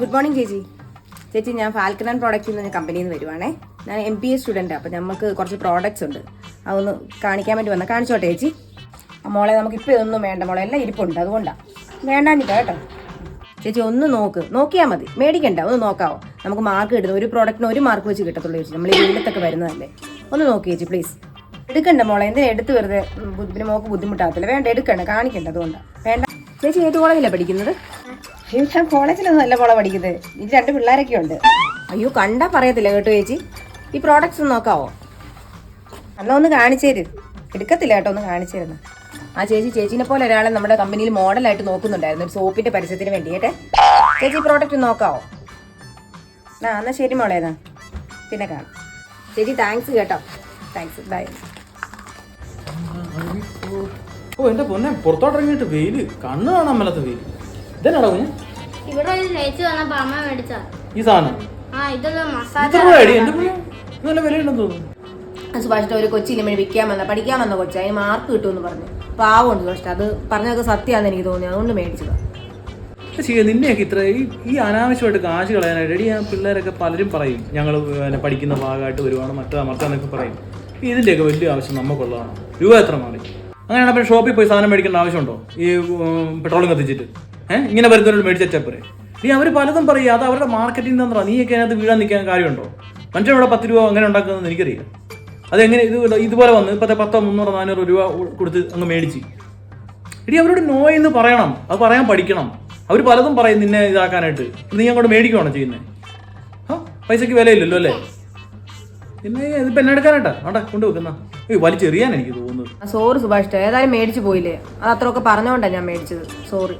Good morning ചേച്ചി. ചേച്ചി ഞാൻ ഫാൽക്കൺ ആൻഡ് പ്രോഡക്റ്റിൽ നിന്ന് കമ്പനിയിൽ നിന്ന് വരുവാണേ. ഞാൻ എം ബി എ സ്റ്റുഡന്റ് അപ്പോൾ നമുക്ക് കുറച്ച് പ്രോഡക്റ്റ്സ് ഉണ്ട്. അതൊന്ന് കാണിക്കാൻ വേണ്ടി വന്നാൽ കാണിച്ചോട്ടെ ചേച്ചി? മോളെ നമുക്ക് ഇപ്പോൾ ഇതൊന്നും വേണ്ട. മോളെ എല്ലാം ഇരിപ്പുണ്ട് അതുകൊണ്ടാണ് വേണ്ടാഞ്ഞിട്ടാ കേട്ടോ. ചേച്ചി ഒന്ന് നോക്ക്. നോക്കിയാൽ മതി. മേടിക്കണ്ട. ഒന്ന് നോക്കാവോ? നമുക്ക് മാർക്ക് കിട്ടുന്ന ഒരു പ്രോഡക്റ്റിന് ഒരു മാർക്ക് വെച്ച് കിട്ടത്തുള്ളൂ ചേച്ചി. നമ്മൾ ഈ വെയിലത്തൊക്കെ വരുന്നതല്ലേ. ഒന്ന് നോക്കി ചേച്ചി പ്ലീസ് എടുക്കണ്ട മോളെ. എന്തിനാ എടുത്ത് വെറുതെ പിന്നെ മോക്ക് ബുദ്ധിമുട്ടാകത്തില്ല വേണ്ട എടുക്കണ്ട. കാണിക്കണ്ട അതുകൊണ്ടാണ് വേണ്ട. ചേച്ചി ഏത് കോളേജിലാണ് പഠിക്കുന്നത്? അയ്യോ ഞാൻ കോളേജിലൊന്നും അല്ല മോളെ പഠിക്കുന്നത്. എനിക്ക് രണ്ട് പിള്ളേരൊക്കെ ഉണ്ട്. അയ്യോ കണ്ടാ പറയത്തില്ല കേട്ടോ ചേച്ചി? ഈ പ്രോഡക്റ്റ്സ് ഒന്ന് നോക്കാവോ? എന്നാ ഒന്ന് കാണിച്ചേര് എടുക്കത്തില്ല കേട്ടോ ഒന്ന് കാണിച്ചേരുന്നു ആ ചേച്ചി ചേച്ചിനെ പോലെ ഒരാളെ നമ്മുടെ കമ്പനിയിൽ മോഡലായിട്ട് നോക്കുന്നുണ്ടായിരുന്നു. ഒരു സോപ്പിന്റെ പരസ്യത്തിന് വേണ്ടി. കേട്ടെ ചേച്ചി ഈ പ്രോഡക്റ്റ് നോക്കാവോ? ആ എന്നാ ശരി മോളെ എന്നാ. പിന്നെ കാണാം. ചേച്ചി താങ്ക്സ് കേട്ടോ. താങ്ക്സ് ബൈ ഓ എന്റെ പൊന്നെ പുറത്തോട്ടിറങ്ങിയിട്ട് വെയിൽ. കണ്ണ് കാണാൻ മേലാത്ത വെയിൽ. ഇതെന്നാടാ കുഞ്ഞ്? ഇവിടെ ഒരു ചേച്ചി വന്നപ്പോ അമ്മ മേടിച്ച ഈ സാധനം? ആ ഇതൊരു മസാല ഇത്ര എന്റെ ഇത് നല്ല വിലയുണ്ടെന്ന് തോന്നുന്നു. ഒരു വന്ന പഠിക്കാൻ വന്ന കൊച്ചു. അതിന് മാർക്ക് കിട്ടുമെന്ന് പറഞ്ഞു. പാവമുണ്ട് പക്ഷേ അത് പറഞ്ഞതൊക്കെ സത്യമാണെന്ന് എനിക്ക് തോന്നി. അതുകൊണ്ട് മേടിച്ചത്. ശരി നിന്നെയൊക്കെ ഇത്ര ഈ ഈ അനാവശ്യമായിട്ട് കാശ് കളയാനായിട്ട് എടി ആ പിള്ളേരൊക്കെ പലരും പറയും. ഞങ്ങൾ പഠിക്കുന്ന ഭാഗമായിട്ട് വരുവാണ് മറ്റേ മറ്റേന്നൊക്കെ പറയും. ഇതിന്റെയൊക്കെ വലിയ ആവശ്യം നമുക്കുള്ളതാണ്. രൂപ എത്ര മാറി? അങ്ങനെയാണ് ഷോപ്പിൽ പോയി സാധനം മേടിക്കേണ്ട ആവശ്യമുണ്ടോ? ഈ പെട്രോളും കത്തിച്ചിട്ട്. ഇങ്ങനെ വരുന്നവരോട് മേടിച്ച നീ അവർ പലതും പറയും അത് അവരുടെ മാർക്കറ്റിംഗ് തന്ത്രമാണ് നീയൊക്കെ അതിനകത്ത് വീഴാൻ നിൽക്കാൻ കാര്യമുണ്ടോ? മനുഷ്യൻ ഇവിടെ പത്ത് രൂപ അങ്ങനെ ഉണ്ടാക്കുന്നത് എനിക്കറിയില്ല. അതെങ്ങനെ ഇത് ഇതുപോലെ വന്ന് ഇപ്പോഴത്തെ പത്തോ മുന്നൂറോ നാനൂറ് രൂപ കൊടുത്ത് അങ്ങ് മേടിച്ച്. എടി അവരോട് നോ എന്ന് പറയണം. അത് പറയാൻ പഠിക്കണം. അവർ പലതും പറയും നിന്നെ ഇതാക്കാനായിട്ട്. നീ അങ്ങോട്ട് മേടിക്കുവാണോ ചെയ്യുന്നത് ആ പൈസയ്ക്ക് വിലയില്ലല്ലോ അല്ലേ? പിന്നെ ഇതിപ്പോൾ എന്നെ എടുക്കാനായിട്ടാ? അവിടെ കൊണ്ടുവെക്കുന്ന വലിച്ചെറിയാൻ എനിക്ക് തോന്നുന്നത്. സോറി സുഭാഷ് ഏതായാലും മേടിച്ചു പോയില്ലേ? അത് അത്രയൊക്കെ പറഞ്ഞുകൊണ്ടാണ് ഞാൻ മേടിച്ചത്. സോറി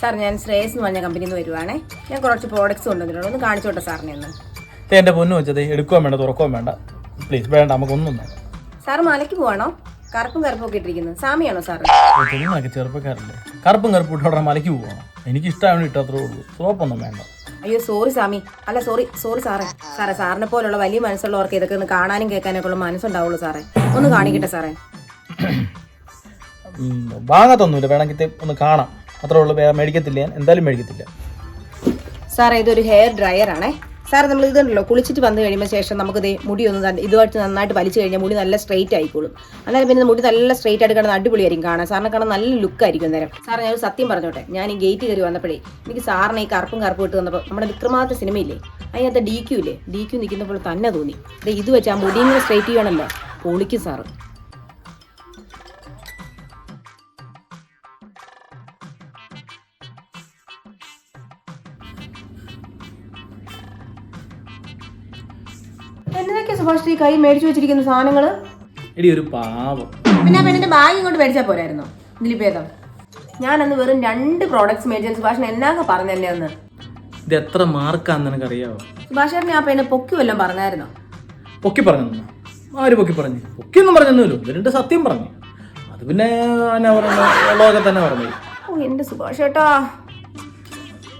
സാർ ഞാൻ ശ്രേയസ് എന്ന് പറഞ്ഞ കമ്പനിയിൽ നിന്ന് വരുവാണേ. ഞാൻ കുറച്ച് പ്രോഡക്റ്റ്സ് കൊണ്ടുവന്നിട്ടുണ്ട്. ഒന്ന് കാണിച്ചോട്ടെ സാറിനെ ഒന്ന്. എന്റെ പൊന്നു വെച്ചത് എടുക്കുകയും വേണ്ട തുറക്കുകയും വേണ്ട. പ്ലീസ് വേണ്ട നമുക്കൊന്നും വേണ്ട. സാർ മലയ്ക്ക് പോവാണോ? കറുപ്പും കറുപ്പും ഒക്കെ ഇട്ടിരിക്കുന്നത് സാമിയാണോ സാർ ചെറുപ്പക്കാരല്ലേ. കറുപ്പും കറുപ്പും ഇട്ടോടെ മലയ്ക്ക് പോകണം എനിക്ക് ഇഷ്ടമാണ് ഇട്ടത്രേ ഉള്ളൂ. സോപ്പൊന്നും വേണ്ട. അയ്യോ സോറി സാമി. അല്ല സോറി സോറി സാറേ. സാറേ സാറിനെ പോലുള്ള വലിയ മനസ്സുള്ളവർക്ക് ഇതൊക്കെ ഒന്ന് കാണാനും കേൾക്കാനൊക്കെ ഉള്ള മനസ്സുണ്ടാവുള്ളൂ സാറേ. ഒന്ന് കാണിക്കട്ടെ സാറേ? വാങ്ങത്തൊന്നുമില്ല വേണമെങ്കിൽ ഒന്ന് കാണാം. അത്രേ ഉള്ളൂ മേടിക്കത്തില്ല ഞാൻ. എന്തായാലും മേടിക്കത്തില്ല. സാറേ ഇതൊരു ഹെയർ ഡ്രയർ ആണേ. സാർ നമ്മൾ ഇതുണ്ടല്ലോ കുളിച്ചിട്ട് വന്നു കഴിയുമ്പോൾ ശേഷം നമുക്ക് ദേ മുടി ഒന്ന് ഇതുമായിട്ട് നന്നായിട്ട് വലിച്ചു കഴിഞ്ഞാൽ മുടി നല്ല സ്ട്രെയിറ്റ് ആയിക്കോളും. അന്നേരം പിന്നെ മുടി നല്ല സ്ട്രെയിറ്റ് ആയിട്ട് അടിപൊളി അടിപൊളിയായിരിക്കും കാണാൻ. സാറിനെ കാണാൻ നല്ല ലുക്ക് ആയിരിക്കും നേരം സാറേ ഞാൻ സത്യം പറഞ്ഞോട്ടെ ഞാൻ ഈ ഗേറ്റ് കയറി വന്നപ്പോഴേ എനിക്ക് സാറിനെ ഈ കറുപ്പും കറുപ്പും ഇട്ട് വന്നപ്പോൾ നമ്മുടെ വിക്രമാദിത്യ സിനിമയില്ലേ അതിനകത്ത് ഡി ക്യൂ ഇല്ലേ? ഡി ക്യൂ നിൽക്കുന്നപ്പോൾ തന്നെ തോന്നി. ഇത് വെച്ച് ആ മുടി ഇങ്ങനെ സ്ട്രെയിറ്റ് ചെയ്യണമല്ലോ പൊളിക്കും സാറ്. എന്നതൊക്കെയാ സുഭാഷ് ഈ കൈ മേടിച്ചു വെച്ചിരിക്കുന്ന സാധനങ്ങൾ? എടി ഒരു പാവം. പിന്നെ ആ പെണ്ണിന്റെ ബാഗ് ഇങ്ങോട്ട് മേടിച്ചാൽ പോരായിരുന്നോ? ഇതിൽ ഞാൻ അന്ന് വെറും രണ്ട് പ്രോഡക്ട്സ് മേടിച്ചു സുഭാഷിന് എന്നാക്കെ പറഞ്ഞല്ലേ അന്ന്? ഇത് എത്ര മാർക്കാന്ന് നിനക്കറിയാവോ? സുഭാഷേട്ടനെ ആ പെണ്ണെ പൊക്കി വല്ലതും പറഞ്ഞായിരുന്നോ? പൊക്കി പറഞ്ഞു ആര് പൊക്കി പറഞ്ഞു? പൊക്കി ഒന്നും പറഞ്ഞൊന്നുമില്ല രണ്ട് സത്യം പറഞ്ഞു. അത് പിന്നെ എന്നാ ഉള്ളതൊക്കെ തന്നെ പറഞ്ഞു. ഓ എന്റെ സുഭാഷേട്ടാ